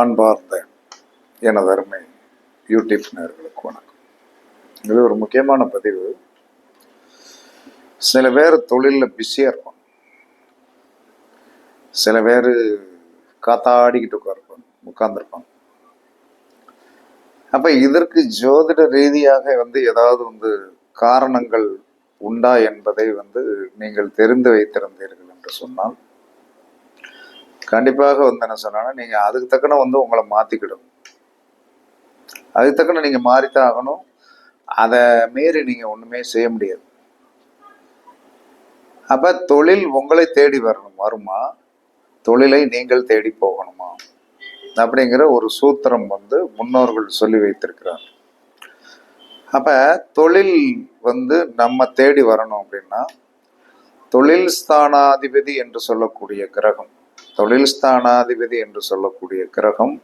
அன்பார்ந்த எனது அருமை யூடியூப் நேர்களுக்கு வணக்கம். இது ஒரு முக்கியமான பதிவு. சில பேர் தொழிலில் பிஸியாக இருப்பாங்க. சில பேர் காத்தாடிக்கிட்டு உட்காருப்பாங்க உட்கார்ந்துருப்பாங்க. அப்போ இதற்கு ஜோதிட ரீதியாக வந்து ஏதாவது வந்து காரணங்கள் உண்டா என்பதை வந்து நீங்கள் தெரிந்து வைத்திருந்தீர்கள் என்று சொன்னால் கண்டிப்பாக வந்து என்ன சொன்னா நீங்க அதுக்கு தக்கன வந்து உங்களை மாத்திக்கிடும். அதுக்கு தக்கன நீங்க மாறித்தான் ஆகணும். அதை மீறி நீங்க ஒண்ணுமே செய்ய முடியாது. அப்ப தொழில் உங்களை தேடி வரணும். வருமா? தொழிலை நீங்கள் தேடி போகணுமா? அப்படிங்கிற ஒரு சூத்திரம் வந்து முன்னோர்கள் சொல்லி வைத்திருக்கிறார். அப்ப தொழில் வந்து நம்ம தேடி வரணும் அப்படின்னா தொழில் ஸ்தானாதிபதி என்று சொல்லக்கூடிய கிரகம். தொழில் ஸ்தானாதிபதி என்று சொல்லக்கூடிய கிரகம்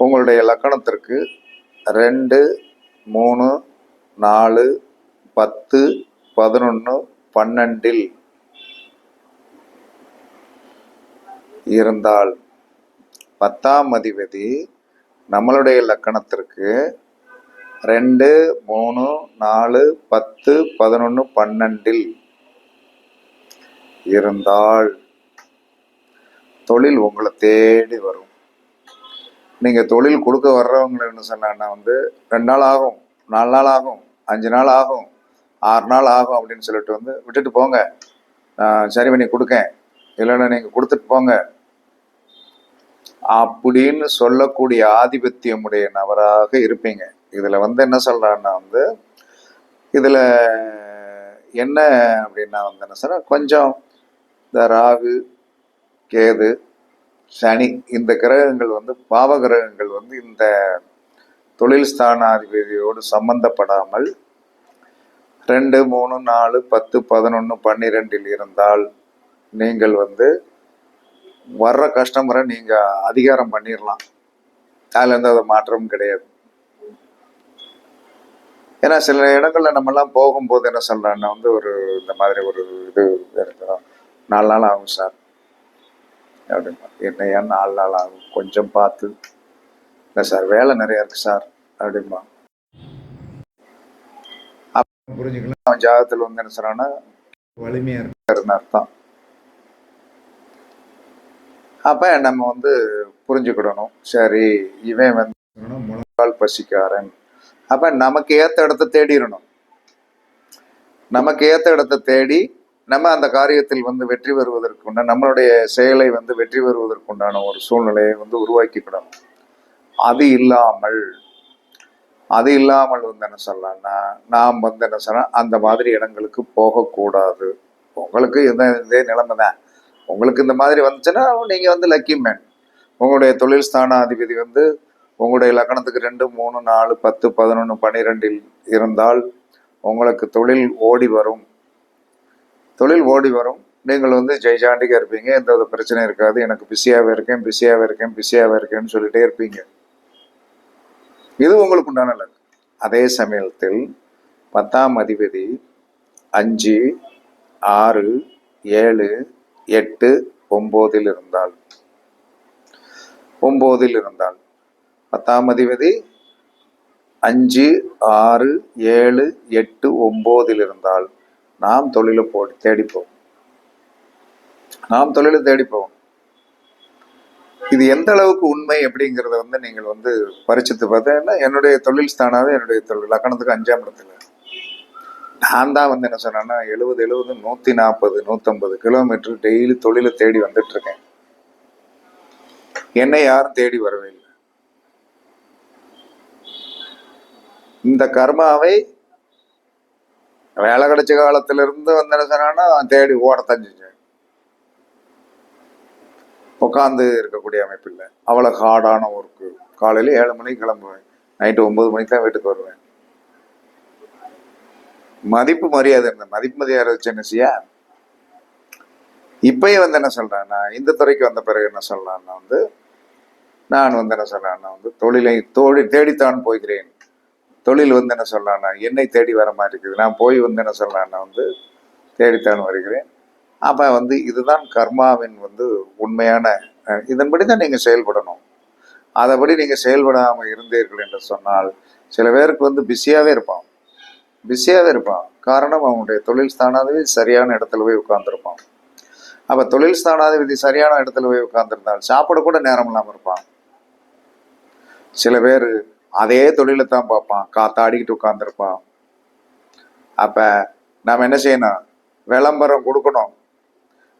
உங்களுடைய லக்கணத்திற்கு ரெண்டு மூணு நாலு பத்து பதினொன்று பன்னெண்டில் இருந்தால் பத்தாம் அதிபதி நம்மளுடைய லக்கணத்திற்கு ரெண்டு மூணு நாலு பத்து பதினொன்று பன்னெண்டில் இருந்தால் தொழில் உங்களை தேடி வரும். நீங்கள் தொழில் கொடுக்க வர்றவங்கன்னு சொன்னா வந்து ரெண்டு நாள் ஆகும் நாலு நாள் ஆகும் அஞ்சு நாள் ஆகும் ஆறு நாள் ஆகும் அப்படின்னு சொல்லிட்டு வந்து விட்டுட்டு போங்க. சரி பண்ணி கொடுக்கேன். இல்லைன்னா நீங்கள் கொடுத்துட்டு போங்க. அப்படின்னு சொல்லக்கூடிய ஆதிபத்தியமுடைய நபராக இருப்பீங்க. இதில் வந்து என்ன சொல்கிறான்னா வந்து இதில் என்ன அப்படின்னா வந்து என்ன சொல்ற கொஞ்சம் இந்த ராகு கேது சனி இந்த கிரகங்கள் வந்து பாவ கிரகங்கள் வந்து இந்த தொழில் ஸ்தானாதிபதியோடு சம்பந்தப்படாமல் ரெண்டு மூணு நாலு பத்து பதினொன்று பன்னிரெண்டில் இருந்தால் நீங்கள் வந்து வர்ற கஸ்டமரை நீங்கள் அதிகாரம் பண்ணிடலாம் அதில் எந்த மாற்றமும் கிடையாது. ஏன்னா சில இடங்களில் நம்மலாம் போகும்போது என்ன சொல்கிறாங்கன்னா வந்து ஒரு இந்த மாதிரி ஒரு இது இருக்கிறோம் நாலு நாள் ஆகும் சார். அப்படிம்பா என்னையா நாலு நாள் ஆகும். கொஞ்சம் பார்த்து. இல்லை சார் வேலை நிறைய இருக்கு சார் அப்படிம்பா. அப்ப புரிஞ்சுக்கலாம் அவன் ஜாதகத்தில் வந்து என்ன சொல்றான்னா வலிமையா இருக்காருன்னு அர்த்தம். அப்ப நம்ம வந்து புரிஞ்சுக்கிடணும். சரி இவன் வந்து முழங்கால் பசிக்காரன். அப்ப நமக்கு ஏத்த இடத்த தேடிடணும். நமக்கு ஏத்த இடத்த தேடி நம்ம அந்த காரியத்தில் வந்து வெற்றி பெறுவதற்குண்டான நம்மளுடைய செயலை வந்து வெற்றி பெறுவதற்குண்டான ஒரு சூழ்நிலையை வந்து உருவாக்கிக்கிடணும். அது இல்லாமல் அது இல்லாமல் வந்து என்ன சொல்லலாம்னா நாம் வந்து என்ன சொல்லலாம் அந்த மாதிரி இடங்களுக்கு போகக்கூடாது. உங்களுக்கு இந்த இதே நிலைமை தான். உங்களுக்கு இந்த மாதிரி வந்துச்சுன்னா நீங்கள் வந்து லக்கி மேன் உங்களுடைய தொழில் ஸ்தானாதிபதி வந்து உங்களுடைய லக்கணத்துக்கு ரெண்டு மூணு நாலு பத்து பதினொன்று பன்னிரெண்டில் இருந்தால் உங்களுக்கு தொழில் ஓடி வரும். தொழில் ஓடி வரும். நீங்கள் வந்து ஜெய்ஜாண்டிகா இருப்பீங்க. எந்த வித பிரச்சனையும் இருக்காது. எனக்கு பிஸியாகவே இருக்கேன் பிஸியாகவே இருக்கேன் பிஸியாகவே இருக்கேன்னு சொல்லிட்டே இருப்பீங்க. இது உங்களுக்கு உண்டான லக் அதே சமயத்தில் பத்தாம் அதிபதி அஞ்சு ஆறு ஏழு எட்டு ஒம்போதில் இருந்தால் ஒம்போதில் இருந்தால் பத்தாம் அதிபதி அஞ்சு ஆறு ஏழு எட்டு ஒம்போதில் இருந்தால் நாம் தொழிலை போ தேடிப்போம். நாம் தொழிலை தேடிப்போம். இது எந்த அளவுக்கு உண்மை அப்படிங்கிறத வந்து நீங்கள் வந்து பரிச்சித்து பார்த்தீங்கன்னா என்னுடைய தொழில் ஸ்தானாவது என்னுடைய தொழில். லக்கணத்துக்கு அஞ்சாம் இடத்துல. நான் தான் வந்து என்ன சொன்னேன்னா எழுபது எழுபது நூற்றி நாற்பது நூற்றம்பது கிலோமீட்டர் டெய்லி தொழிலை தேடி வந்துட்டு இருக்கேன் என்னை யாரும் தேடி வரவே இல்லை. இந்த கர்மாவை வேலை கிடைச்ச காலத்திலிருந்து வந்து என்ன சொன்னான்னா தேடி ஓடத்தான் செஞ்சேன் உட்காந்து இருக்கக்கூடிய அமைப்பு இல்லை. அவ்வளோ ஹார்டான ஒர்க்கு காலையில் ஏழு மணிக்கு கிளம்புவேன். நைட்டு ஒன்பது மணிக்கு தான் வீட்டுக்கு வருவேன். மதிப்பு மரியாதை இருந்த மதிப்பு மரியாதை வச்சு என்ன செய்ய? இப்பயும் வந்து என்ன சொல்றேன்னா இந்த துறைக்கு வந்த பிறகு என்ன சொல்றான்னா வந்து நான் வந்து என்ன சொல்றேன்னா வந்து தொழிலை தோழி தேடித்தான் போகிறேன். தொழில் வந்து என்ன சொல்லலாம்னா என்னை தேடி வர மாதிரி இருக்குது. நான் போய் வந்து என்ன சொல்லலாம்னா வந்து தேடித்தான் வருகிறேன். அப்போ வந்து இதுதான் கர்மாவின் வந்து உண்மையான இதன்படி தான் நீங்கள் செயல்படணும். அதைபடி நீங்கள் செயல்படாமல் இருந்தீர்கள் என்று சொன்னால் சில பேருக்கு வந்து பிஸியாகவே இருப்பான். பிஸியாகவே இருப்பான். காரணம் அவனுடைய தொழில் ஸ்தானாதிபதி சரியான இடத்துல போய் உட்காந்துருப்பான் அப்போ தொழில் ஸ்தானாதிபதி சரியான இடத்துல போய் உட்காந்துருந்தால் சாப்பிட கூட நேரம் இல்லாமல் இருப்பான். சில பேர் அதே தொழிலை தான் பார்ப்பான். காத்தாடிக்கிட்டு உட்காந்துருப்பான் அப்போ நாம் என்ன செய்யணும்? விளம்பரம் கொடுக்கணும்.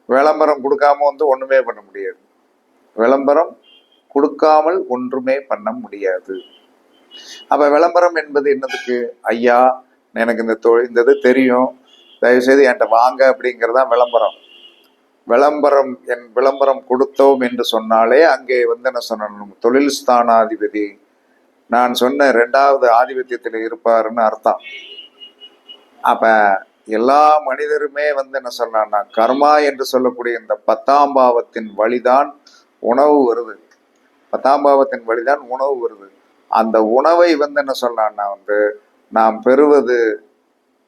விளம்பரம் கொடுக்காம வந்து ஒன்றுமே பண்ண முடியாது. விளம்பரம் கொடுக்காமல் ஒன்றுமே பண்ண முடியாது. அப்போ விளம்பரம் என்பது என்னதுக்கு? ஐயா எனக்கு இந்த தொழில் இந்த இது தெரியும். தயவுசெய்து என்கிட்ட வாங்க அப்படிங்கிறதான் விளம்பரம். விளம்பரம் என் விளம்பரம் கொடுத்தோம் என்று சொன்னாலே அங்கே வந்து என்ன சொன்னோம் தொழில் ஸ்தானாதிபதி நான் சொன்ன ரெண்டாவது ஆதிபத்தியத்தில் இருப்பாருன்னு அர்த்தம். அப்ப எல்லா மனிதருமே வந்து என்ன சொன்னான்னா கர்மா என்று சொல்லக்கூடிய இந்த பத்தாம் பாவத்தின் வழிதான் உணவு வருது. பத்தாம் பாவத்தின் வழிதான் உணவு வருது. அந்த உணவை வந்து என்ன சொன்னான்னா வந்து நாம் பெறுவது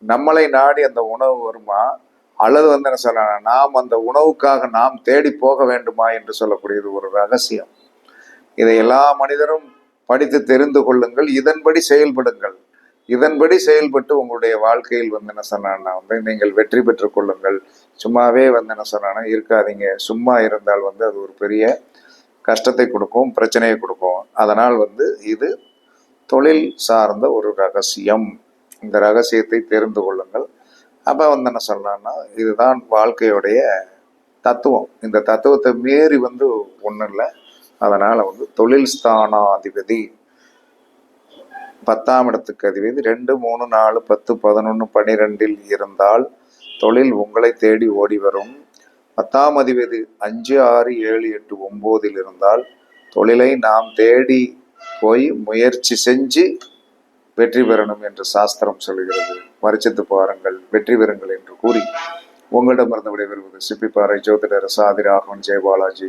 நம்மளை நாடி அந்த உணவு வருமா? அல்லது வந்து என்ன சொல்லலாம் நாம் அந்த உணவுக்காக நாம் தேடி போக வேண்டுமா? என்று சொல்லக்கூடியது ஒரு ரகசியம். இதை எல்லா மனிதரும் படித்து தெரிந்து கொள்ளுங்கள் இதன்படி செயல்படுங்கள். இதன்படி செயல்பட்டு உங்களுடைய வாழ்க்கையில் வந்து என்ன சொன்னான்னா வந்து நீங்கள் வெற்றி பெற்றுக் கொள்ளுங்கள். சும்மாவே வந்து என்ன சொன்னான்னா இருக்காதீங்க. சும்மா இருந்தால் வந்து அது ஒரு பெரிய கஷ்டத்தை கொடுக்கும் பிரச்சனையை கொடுக்கும். அதனால் வந்து இது தொழில் சார்ந்த ஒரு ரகசியம். இந்த ரகசியத்தை தெரிந்து கொள்ளுங்கள். அப்போ வந்து என்ன சொல்லலாம்னா இதுதான் வாழ்க்கையுடைய தத்துவம். இந்த தத்துவத்தை மீறி வந்து ஒன்றும் இல்லை அதனால் வந்து தொழில் ஸ்தானாதிபதி. பத்தாம் இடத்துக்கு அதிபதி. ரெண்டு மூணு நாலு பத்து பதினொன்று பன்னிரெண்டில் இருந்தால் தொழில் உங்களை தேடி ஓடி வரும். பத்தாம் அதிபதி அஞ்சு ஆறு ஏழு எட்டு ஒம்போதில் இருந்தால் தொழிலை நாம் தேடி போய் முயற்சி செஞ்சு வெற்றி பெறணும் என்று சாஸ்திரம் சொல்கிறது. பரிச்சித்து பாருங்கள் வெற்றி பெறுங்கள் என்று கூறி உங்களிடமிருந்து விடைபெறுவது சிப்பிப்பாறை ஜோதிடர் சாதி ராகவன் ஜெயபாலாஜி.